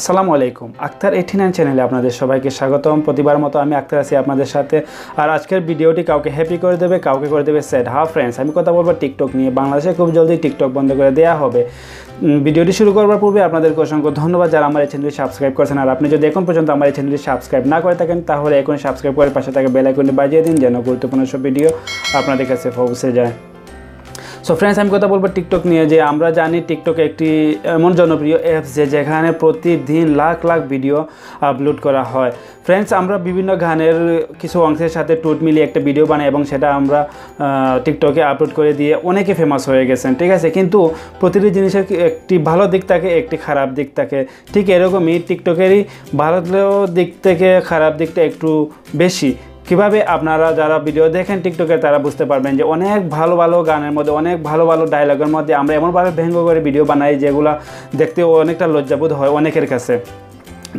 আসসালামু আলাইকুম। Akter eighty nine চ্যানেলে আপনাদের সবাইকে স্বাগতম। প্রতিবার মতো আমি আক্তার আছি আপনাদের সাথে। আর আজকের ভিডিওটি কাউকে হ্যাপি করে দেবে, কাউকে করে দেবে স্যাড হা ফ্রেন্ডস আমি কথা বলব টিকটক নিয়ে। বাংলাদেশে খুব জলদি টিকটক বন্ধ করে দেওয়া হবে। ভিডিওটি শুরু করবার পূর্বে আপনাদেরকে অসংখ্য ধন্যবাদ যারা আমার এই চ্যানেলটি সাবস্ক্রাইব করেছেন। আর আপনি যদি এখন পর্যন্ত আমার এই চ্যানেলটি সাবস্ক্রাইব না করে থাকেন, তাহলে এখন সাবস্ক্রাইব করে পাশে থাকে বেল আইকনটি বাজিয়ে দিন, যেন গুরুত্বপূর্ণ সব ভিডিও আপনাদের কাছে পৌঁছে যায়। সো ফ্রেন্ডস আমি কথা বলব টিকটক নিয়ে যে আমরা জানি টিকটক একটি, এমন জনপ্রিয় অ্যাপস যে যেখানে প্রতিদিন লাখ লাখ ভিডিও আপলোড করা হয়। ফ্রেন্ডস আমরা বিভিন্ন গানের কিছু অংশের সাথে টুট মিলিয়ে একটা ভিডিও বানাই এবং সেটা আমরা টিকটকে আপলোড করে দিয়ে অনেকে ফেমাস হয়ে গেছেন, ঠিক আছে? কিন্তু প্রতিটি জিনিসের একটি ভালো দিক থাকে, একটি খারাপ দিক থাকে। ঠিক এরকমই টিকটকেরই ভালো দিক থেকে খারাপ দিকটা একটু বেশি। কীভাবে আপনারা যারা ভিডিও দেখেন টিকটকে তারা বুঝতে পারবেন যে অনেক ভালো ভালো গানের মধ্যে, অনেক ভালো ভালো ডায়লগের মধ্যে আমরা এমনভাবে ব্যঙ্গ করে ভিডিও বানাই যেগুলো দেখতে অনেকটা লজ্জাবোধ হয় অনেকের কাছে।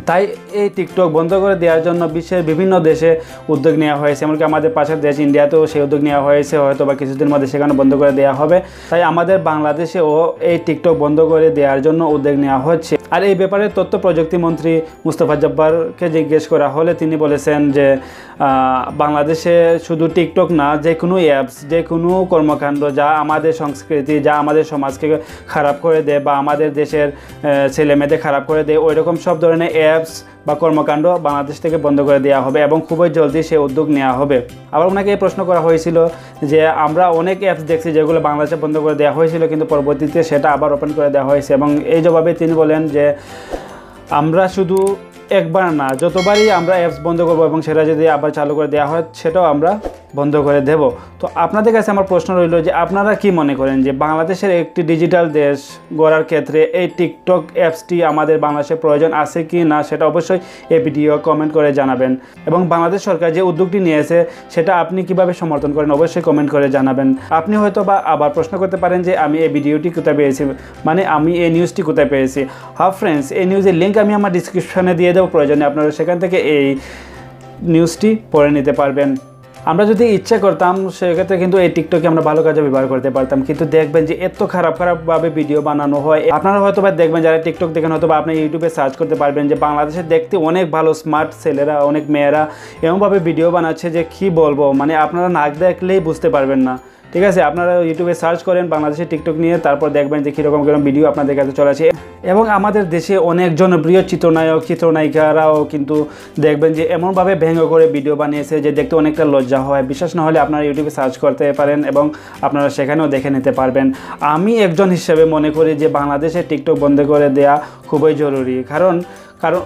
তাই এই টিকটক বন্ধ করে দেওয়ার জন্য বিশ্বের বিভিন্ন দেশে উদ্যোগ নেওয়া হয়েছে। এমনকি আমাদের পাশের দেশ ইন্ডিয়াতেও সেই উদ্যোগ নেওয়া হয়েছে, হয়তো বা কিছুদিন মধ্যে সেখানে বন্ধ করে দেওয়া হবে। তাই আমাদের বাংলাদেশেও এই টিকটক বন্ধ করে দেওয়ার জন্য উদ্যোগ নেওয়া হচ্ছে। আর এই ব্যাপারে তথ্য প্রযুক্তি মন্ত্রী মুস্তফা জব্বারকে জিজ্ঞেস করা হলে তিনি বলেছেন যে বাংলাদেশে শুধু টিকটক না, যে কোনো অ্যাপস যে কোনো কর্মকাণ্ড যা আমাদের সংস্কৃতি, যা আমাদের সমাজকে খারাপ করে দেয় বা আমাদের দেশের ছেলেমেয়েদের খারাপ করে দেয় ওই রকম সব ধরনের অ্যাপস বা কর্মকাণ্ড বাংলাদেশ থেকে বন্ধ করে দেওয়া হবে এবং খুবই জলদি সে উদ্যোগ নেওয়া হবে। আবার ওনাকে এই প্রশ্ন করা হয়েছিল যে, আমরা অনেক অ্যাপস দেখছি যেগুলো বাংলাদেশে বন্ধ করে দেওয়া হয়েছিল, কিন্তু পরবর্তীতে সেটা আবার ওপেন করে দেওয়া হয়েছে। এবং এই জবাবে তিনি বলেন যে, আমরা শুধু একবার না, যতবারই আমরা অ্যাপস বন্ধ করব এবং সেটা যদি আবার চালু করে দেওয়া হয়, সেটাও আমরা বন্ধ করে দেব। তো আপনাদের কাছে আমার প্রশ্ন রইল যে আপনারা কি মনে করেন যে বাংলাদেশের একটি ডিজিটাল দেশ গড়ার ক্ষেত্রে এই টিকটক অ্যাপসটি আমাদের বাংলাদেশে প্রয়োজন আছে কি না, সেটা অবশ্যই এই ভিডিও কমেন্ট করে জানাবেন। এবং বাংলাদেশ সরকার যে উদ্যোগটি নিয়েছে, সেটা আপনি কীভাবে সমর্থন করেন অবশ্যই কমেন্ট করে জানাবেন। আপনি হয়তো বা আবার প্রশ্ন করতে পারেন যে আমি এই ভিডিওটি কোথায় পেয়েছি মানে আমি এই নিউজটি কোথায় পেয়েছি। হাফ ফ্রেন্ডস এই নিউজের লিঙ্ক আমি আমার ডিসক্রিপশনে দিয়ে দেবো, প্রয়োজনে আপনারা সেখান থেকে এই নিউজটি পড়ে নিতে পারবেন। আমরা যদি ইচ্ছা করতাম, সেক্ষেত্রে কিন্তু এই টিকটকে আমরা ভালো কাজে ব্যবহার করতে পারতাম। কিন্তু দেখবেন যে, এত খারাপ, খারাপভাবে ভিডিও বানানো হয়। আপনারা হয়তো বা দেখবেন, যারা টিকটক দেখেন হয়তো বা আপনি ইউটিউবে সার্চ করতে পারবেন যে, বাংলাদেশে দেখতে অনেক ভালো স্মার্ট ছেলেরা, অনেক মেয়েরা এমনভাবে ভিডিও বানাচ্ছে যে, কি বলব? মানে আপনারা নাক দেখলেই বুঝতে পারবেন না। ঠিক আছে, আপনারা ইউটিউবে সার্চ করেন বাংলাদেশে টিকটক নিয়ে, তারপর দেখবেন যে কীরকম কীরকম ভিডিও আপনাদের কাছে চলে আসে। এবং আমাদের দেশে অনেক জনপ্রিয় চিত্রনায়ক, চিত্রনায়িকারাও কিন্তু দেখবেন যে এমনভাবে ব্যঙ্গ করে ভিডিও বানিয়েছে যে দেখতে অনেকটা লজ্জা হয়। বিশ্বাস না হলে আপনারা ইউটিউবে সার্চ করতে পারেন এবং আপনারা সেখানেও দেখে নিতে পারবেন। আমি একজন হিসেবে মনে করি যে বাংলাদেশে টিকটক বন্ধ করে দেয়া খুবই জরুরি। কারণ কারণ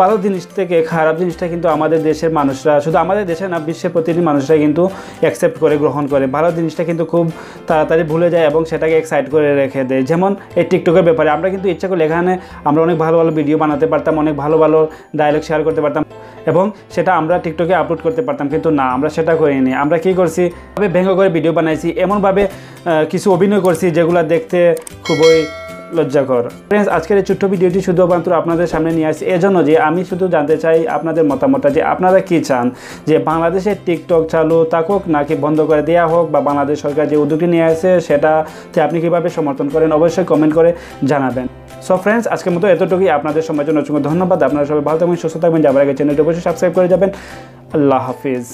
ভালো জিনিস থেকে, খারাপ জিনিসটা কিন্তু আমাদের দেশের মানুষরা, শুধু আমাদের দেশে না, বিশ্বের প্রতিটি মানুষরা কিন্তু অ্যাকসেপ্ট করে, গ্রহণ করে। ভালো জিনিসটা কিন্তু খুব তাড়াতাড়ি ভুলে যায় এবং সেটাকে এক্সাইট করে রেখে দেয়। যেমন এই টিকটকের ব্যাপারে, আমরা কিন্তু ইচ্ছা করলে এখানে আমরা অনেক ভালো ভালো ভিডিও বানাতে পারতাম, অনেক ভালো ভালো ডায়লগ শেয়ার করতে পারতাম এবং সেটা আমরা টিকটকে আপলোড করতে পারতাম। কিন্তু না, আমরা সেটা করিনি। আমরা কী করছি? ভাবে ব্যঙ্গ করে ভিডিও বানাইছি। এমনভাবে কিছু অভিনয় করছি যেগুলো দেখতে খুবই লজ্জাকর। ফ্রেন্ডস আজকের এই ছোট্ট ভিডিওটি শুধুমাত্র আপনাদের সামনে নিয়ে আসছি। এজন্য যে আমি শুধু জানতে চাই আপনাদের মতামতটা, যে আপনারা কি চান? যে বাংলাদেশে টিকটক চালু থাকুক নাকি বন্ধ করে দেওয়া হোক, বা বাংলাদেশ সরকার যে উদ্যোগটি নিয়ে আসে সেটাতে আপনি কীভাবে সমর্থন করেন, অবশ্যই কমেন্ট করে জানাবেন। সো ফ্রেন্ডস আজকের মতো এতটুকুই। আপনাদের সময়ের জন্য অসংখ্য ধন্যবাদ। আপনারা সবাই ভালো থাকবেন, সুস্থ থাকবেন। যাবার আগে চ্যানেলটি অবশ্যই সাবস্ক্রাইব করে যাবেন। আল্লাহ হাফিজ।